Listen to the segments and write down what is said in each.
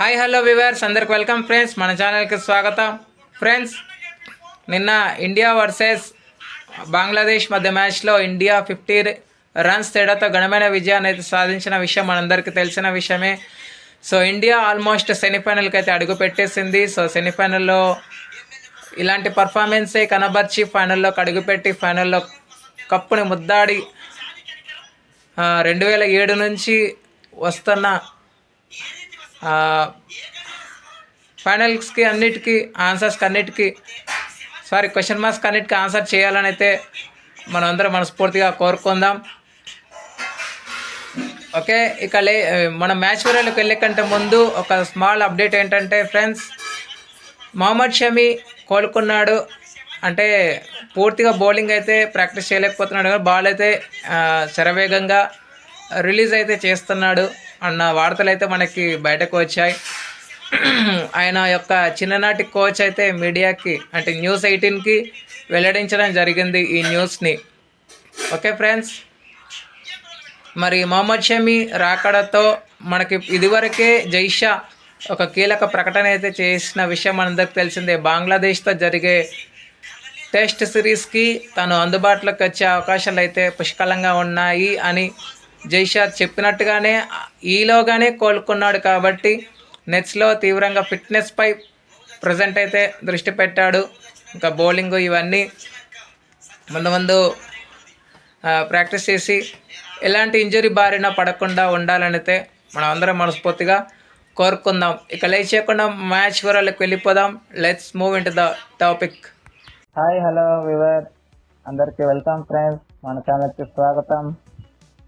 Hi hello viewers అందరికి welcome friends మన ఛానల్కి స్వాగతం. ఫ్రెండ్స్ నిన్న ఇండియా వర్సెస్ బంగ్లాదేశ్ మధ్య మ్యాచ్లో ఇండియా ఫిఫ్టీ రన్స్ తేడాతో ఘనమైన విజయాన్ని అయితే సాధించిన విషయం మనందరికీ తెలిసిన విషయమే. సో ఇండియా ఆల్మోస్ట్ సెమీఫైనల్కి అయితే అడుగు పెట్టేసింది. సో సెమీఫైనల్లో ఇలాంటి పర్ఫార్మెన్సే కనబర్చి ఫైనల్లో అడుగుపెట్టి ఫైనల్లో కప్పుని ముద్దాడి రెండు వేల ఏడు నుంచి వస్తున్న ఫైనల్స్కి అన్నిటికీ ఆన్సర్స్కి అన్నిటికీ సారీ క్వశ్చన్ మార్క్స్కి అన్నిటికీ ఆన్సర్ చేయాలని అయితే మనం అందరం మనస్ఫూర్తిగా కోరుకుందాం. ఓకే ఇక లే మన మ్యాచ్ వివరాలకు వెళ్ళే కంటే ముందు ఒక స్మాల్ అప్డేట్ ఏంటంటే ఫ్రెండ్స్ మహమ్మద్ షమి కోలుకున్నాడు. అంటే పూర్తిగా బౌలింగ్ అయితే ప్రాక్టీస్ చేయలేకపోతున్నాడు కానీ బాల్ అయితే శరవేగంగా రిలీజ్ అయితే చేస్తున్నాడు. అన్న వార్తలు అయితే మనకి బయటకు వచ్చాయి. ఆయన యొక్క చిన్ననాటి కోచ్ అయితే మీడియాకి అంటే న్యూస్ ఎయిటీన్కి వెల్లడించడం జరిగింది ఈ న్యూస్ని. Okay friends? మరి మొహమ్మద్ షమీ రాకడతో మనకి ఇదివరకే జైషా ఒక కీలక ప్రకటన అయితే చేసిన విషయం మనందరికి తెలిసిందే. బంగ్లాదేశ్తో జరిగే టెస్ట్ సిరీస్కి తను అందుబాటులోకి వచ్చే అవకాశాలు అయితే పుష్కలంగా ఉన్నాయి అని జైషా చెప్పినట్టుగానే ఈలోగానే కోలుకున్నాడు కాబట్టి నెట్స్లో తీవ్రంగా ఫిట్నెస్పై ప్రజెంట్ అయితే దృష్టి పెట్టాడు. ఇంకా బౌలింగ్ ఇవన్నీ ముందు ముందు ప్రాక్టీస్ చేసి ఎలాంటి ఇంజరీ బారిన పడకుండా ఉండాలనైతే మనం అందరం మనస్ఫూర్తిగా కోరుకుందాం. ఇక లేట్ చేయకుండా మ్యాచ్ వివరాలకు వెళ్ళిపోదాం. Let's move in to the topic. Hi hello viewer అందరికీ వెల్కమ్ ఫ్రెండ్స్. మన ఛానల్కి స్వాగతం.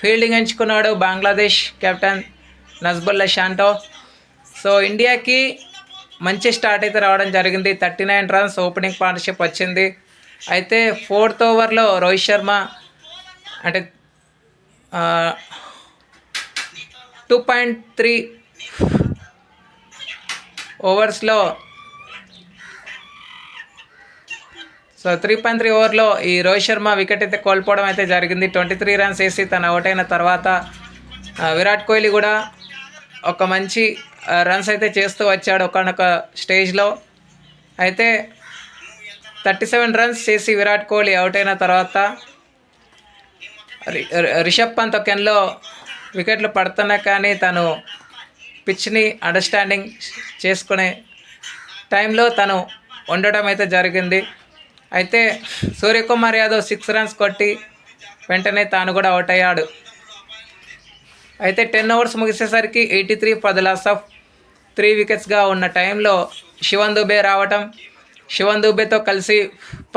ఫీల్డింగ్ ఎంచుకున్నాడు బంగ్లాదేశ్ కెప్టెన్ నజ్బుల్లా షాంటో. సో ఇండియాకి మంచి స్టార్ట్ అయితే రావడం జరిగింది. Thirty nine runs opening partnership వచ్చింది. అయితే ఫోర్త్ ఓవర్లో రోహిత్ శర్మ అంటే టూ పాయింట్ త్రీ ఓవర్స్లో సో త్రీ పాయింట్ త్రీ ఓవర్లో ఈ రోహిత్ శర్మ వికెట్ అయితే కోల్పోవడం అయితే జరిగింది. ట్వంటీ త్రీ రన్స్ వేసి తను అవుట్ అయిన తర్వాత విరాట్ కోహ్లీ కూడా ఒక మంచి రన్స్ అయితే చేస్తూ వచ్చాడు ఒకనొక స్టేజ్లో అయితే థర్టీ సెవెన్ రన్స్ చేసి విరాట్ కోహ్లీ అవుట్ అయిన తర్వాత రి- రి- రిషబ్ పంత్ ఒక ఎన్లో వికెట్లు పడుతున్నా కానీ తను పిచ్ని అండర్స్టాండింగ్ చేసుకునే టైంలో తను ఉండడం అయితే జరిగింది. అయితే సూర్యకుమార్ యాదవ్ సిక్స్ రన్స్ కొట్టి వెంటనే తాను కూడా అవుట్ అయ్యాడు. అయితే టెన్ అవర్స్ ముగిసేసరికి ఎయిటీ త్రీ పది లాస్ ఆఫ్ త్రీ వికెట్స్గా ఉన్న టైంలో శివన్ దుబే రావటం. శివన్ దుబేతో కలిసి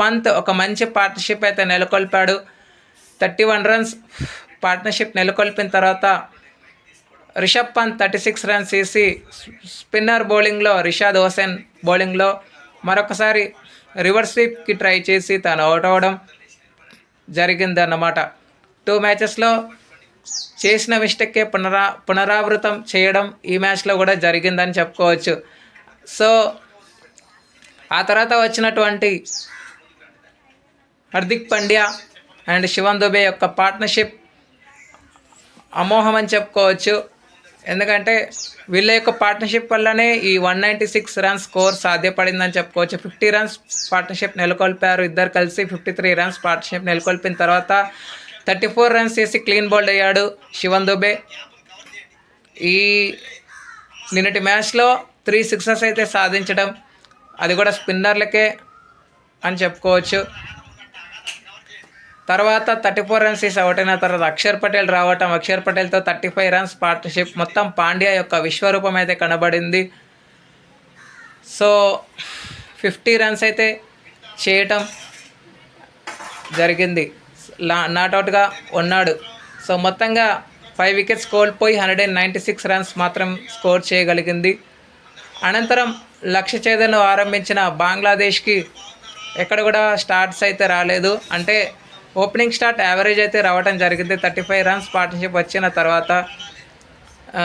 పంత్ ఒక మంచి పార్ట్నర్షిప్ అయితే నెలకొల్పాడు. థర్టీ వన్ రన్స్ పార్ట్నర్షిప్ నెలకొల్పిన తర్వాత Rishabh Pant thirty six runs వేసి స్పిన్నర్ బౌలింగ్లో రిషాద్ హుసేన్ బౌలింగ్లో మరొకసారి రివర్స్ స్వీప్కి ట్రై చేసి తను అవుట్ అవ్వడం జరిగింది అన్నమాట టూ మ్యాచెస్లో చేసిన మిస్టేక్కే పునరా పునరావృతం చేయడం ఈ మ్యాచ్లో కూడా జరిగిందని చెప్పుకోవచ్చు. సో ఆ తర్వాత వచ్చినటువంటి హార్దిక్ పాండ్యా అండ్ శివన్ దుబే యొక్క పార్ట్నర్షిప్ అమోహం అని చెప్పుకోవచ్చు. ఎందుకంటే వీళ్ళ యొక్క పార్ట్నర్షిప్ వల్లనే ఈ one ninety six runs score సాధ్యపడిందని చెప్పుకోవచ్చు. ఫిఫ్టీ రన్స్ పార్ట్నర్షిప్ నెలకొల్పారు ఇద్దరు కలిసి ఫిఫ్టీ త్రీ రన్స్ పార్ట్నర్షిప్ నెలకొల్పిన తర్వాత థర్టీ ఫోర్ రన్స్ చేసి క్లీన్ బౌల్డ్ అయ్యాడు శివన్ దుబే. ఈ నిన్నటి మ్యాచ్లో త్రీ సిక్సెస్ అయితే సాధించడం అది కూడా స్పిన్నర్లకే అని చెప్పుకోవచ్చు. తర్వాత థర్టీ ఫోర్ రన్స్ తీసి అవుట్ అయిన తర్వాత అక్షర్ పటేల్ రావటం అక్షర్ పటేల్తో థర్టీ ఫైవ్ రన్స్ పార్ట్నర్షిప్ మొత్తం పాండ్యా యొక్క విశ్వరూపం అయితే కనబడింది. సో ఫిఫ్టీ రన్స్ అయితే చేయటం జరిగింది. లా నాట్అవుట్గా ఉన్నాడు. సో మొత్తంగా ఫైవ్ వికెట్స్ కోల్పోయి hundred and ninety six runs మాత్రం స్కోర్ చేయగలిగింది. అనంతరం లక్ష్య చేదను ఆరంభించిన బంగ్లాదేశ్కి ఎక్కడ కూడా స్టార్ట్స్ అయితే రాలేదు. అంటే ఓపెనింగ్ స్టార్ట్ యావరేజ్ అయితే రావడం జరిగింది. థర్టీ ఫైవ్ రన్స్ పార్ట్నర్షిప్ వచ్చిన తర్వాత ఆ,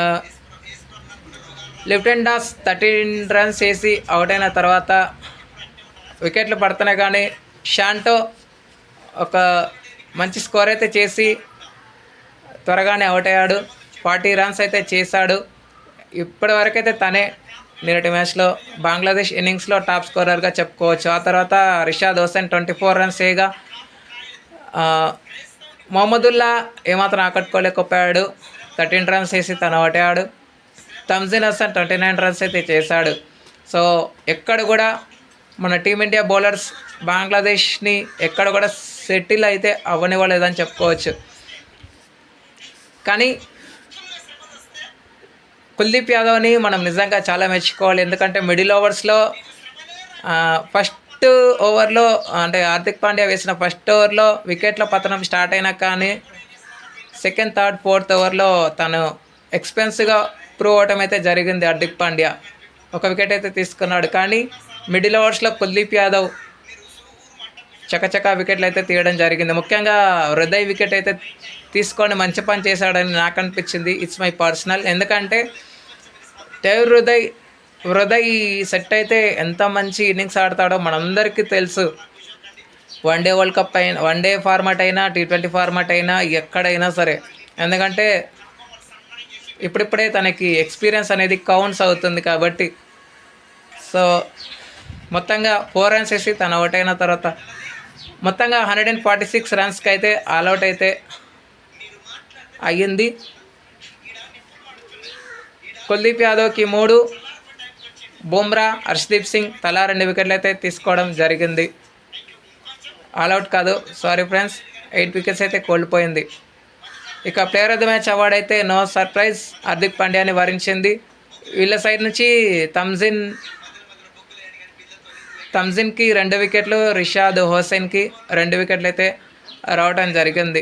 లిఫ్టెన్ డాస్ థర్టీన్ రన్స్ వేసి అవుట్ అయిన తర్వాత వికెట్లు పడుతున్నాయి కానీ షాంటో ఒక మంచి స్కోర్ అయితే చేసి త్వరగానే అవుట్ అయ్యాడు. ఫార్టీ రన్స్ అయితే చేశాడు. ఇప్పటి వరకైతే తనే నిన్నటి మ్యాచ్లో బంగ్లాదేశ్ ఇన్నింగ్స్లో టాప్ స్కోరర్గా చెప్పుకోవచ్చు. ఆ తర్వాత Rishad Hossain twenty four runs వేయగా మొహమ్మదుల్లా ఏమాత్రం ఆకట్టుకోలేకపోయాడు. థర్టీన్ రన్స్ వేసి తను ఒకటాడు Tanzid Hasan twenty nine runs అయితే చేశాడు. సో ఎక్కడ కూడా మన టీమిండియా బౌలర్స్ బంగ్లాదేశ్ని ఎక్కడ కూడా సెటిల్ అయితే అవ్వనివ్వలేదని చెప్పుకోవచ్చు. కానీ కుల్దీప్ యాదవ్ని మనం నిజంగా చాలా మెచ్చుకోవాలి. ఎందుకంటే మిడిల్ ఓవర్స్లో ఫస్ట్ ఫస్ట్ ఓవర్లో అంటే హార్దిక్ పాండ్యా వేసిన ఫస్ట్ ఓవర్లో వికెట్ల పతనం స్టార్ట్ అయినా కానీ సెకండ్ థర్డ్ ఫోర్త్ ఓవర్లో తను ఎక్స్పెన్స్గా ప్రూవ్ అవటం అయితే జరిగింది హార్దిక్ పాండ్యా. ఒక వికెట్ అయితే తీసుకున్నాడు. కానీ మిడిల్ ఓవర్స్లో కుల్దీప్ యాదవ్ చకచకా వికెట్లు అయితే తీయడం జరిగింది. ముఖ్యంగా హృదయ్ వికెట్ అయితే తీసుకొని మంచి పని చేశాడని నాకు అనిపించింది. ఇట్స్ మై పర్సనల్ ఎందుకంటే టైర్ హృదయ్ హృదయ్ సెట్ అయితే ఎంత మంచి ఇన్నింగ్స్ ఆడతాడో మనందరికీ తెలుసు. వన్ డే వరల్డ్ కప్ అయినా వన్ డే ఫార్మాట్ అయినా టీ ట్వంటీ ఫార్మాట్ అయినా ఎక్కడైనా సరే. ఎందుకంటే ఇప్పుడిప్పుడే తనకి ఎక్స్పీరియన్స్ అనేది కౌంట్స్ అవుతుంది కాబట్టి. సో మొత్తంగా ఫోర్ రన్స్ వేసి తను అవుట్ అయిన తర్వాత మొత్తంగా హండ్రెడ్ అండ్ ఫార్టీ సిక్స్ రన్స్కి అయితే ఆల్అవుట్ అయితే అయ్యింది. కుల్దీప్ యాదవ్కి మూడు బుమ్రా హర్షదీప్ సింగ్ తలా రెండు వికెట్లు అయితే తీసుకోవడం జరిగింది. ఆల్అవుట్ కాదు సారీ ఫ్రెండ్స్ ఎయిట్ వికెట్స్ అయితే కోల్పోయింది. ఇక player of the match award అయితే నో సర్ప్రైజ్ హార్దిక్ పాండ్యాని వరించింది. వీళ్ళ సైడ్ నుంచి తమ్జిన్ తమ్జిన్కి రెండు వికెట్లు రిషాద్ హోసైన్కి రెండు వికెట్లు అయితే రావడం జరిగింది.